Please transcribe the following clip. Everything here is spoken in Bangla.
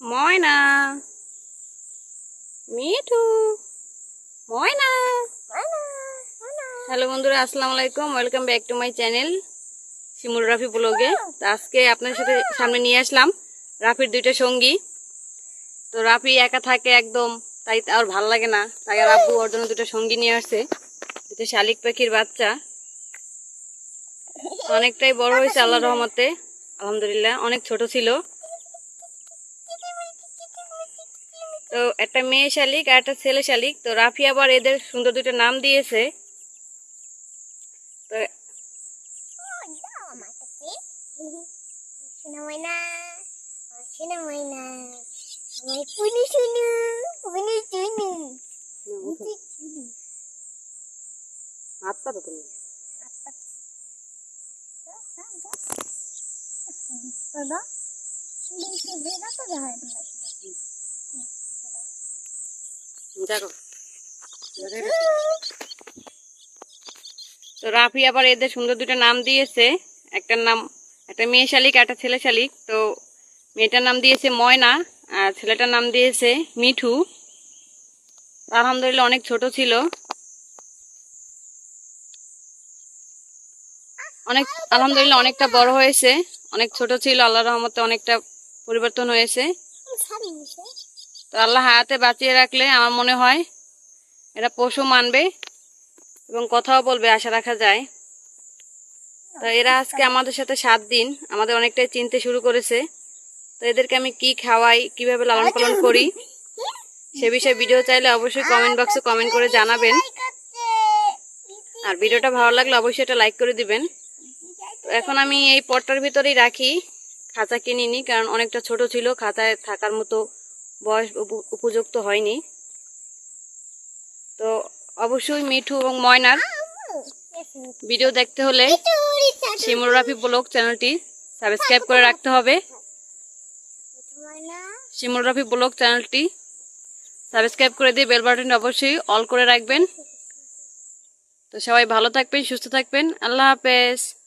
ময়না। মিঠু। ময়না। হ্যালো বন্ধুরা, আসসালামু আলাইকুম। Welcome back to my channel Shimul Rafi ব্লগে। তো আজকে আপনার সাথে সামনে নিয়ে আসলাম রাফির দুইটা সঙ্গী। তো রাফি একা থাকে একদম, তাই আর ভালো লাগে না। তাই আর আব্বু ওর জন্য দুটো সঙ্গী নিয়ে আসছে। দুটো শালিক পাখির বাচ্চা। অনেকটাই বড় হয়েছে আল্লাহ রহমতে। আলহামদুলিল্লাহ, অনেক ছোট ছিল। তো একটা মেয়ে শালিক আর একটা ছেলে শালিক। তো রাফি আবার এদের সুন্দর দুটো নাম দিয়েছে। তো তুমি দাদা যায় দেখো। তো রাফি আবার এদের সুন্দর দুটো নাম দিয়েছে। একটার নাম, একটা মেয়ে শালিক, একটা ছেলে শালিক। তো মেয়েটার নাম দিয়েছে ময়না, আর ছেলেটার নাম দিয়েছে মিঠু। আলহামদুলিল্লাহ অনেক ছোট ছিল। অনেক, আলহামদুলিল্লাহ অনেকটা বড় হয়েছে। অনেক ছোট ছিল আল্লাহ রহমতে অনেকটা পরিবর্তন হয়েছে। তো আল্লাহ হায়াতে বাঁচিয়ে রাখলে আমার মনে হয় এরা পশু মানবে এবং কথাও বলবে, আশা রাখা যায়। তো এরা আজকে আমাদের সাথে সাত দিন, আমাদের অনেকটাই চিনতে শুরু করেছে। তো এদেরকে আমি কি খাওয়াই, কীভাবে লালন পালন করি, সে বিষয়ে ভিডিও চাইলে অবশ্যই কমেন্ট বক্সে কমেন্ট করে জানাবেন। আর ভিডিওটা ভালো লাগলে অবশ্যই এটা লাইক করে দিবেন। তো এখন আমি এই পটটার ভিতরেই রাখি, খাঁচা কিনিনি কারণ অনেকটা ছোট ছিল, খাঁচায় থাকার মতো বয়স উপ- উপযুক্ত হয়নি। তো অবশ্যই মিঠু এবং ময়নার ভিডিও দেখতে হলে শিমুল রাফি ব্লগ চ্যানেলটি সাবস্ক্রাইব করে রাখতে হবে। শিমুল ব্লগ চ্যানেলটি সাবস্ক্রাইব করে দিয়ে বেল বাটনটি অবশ্যই অল করে রাখবেন। তো সবাই ভালো থাকবেন, সুস্থ থাকবেন। আল্লাহ হাফেজ।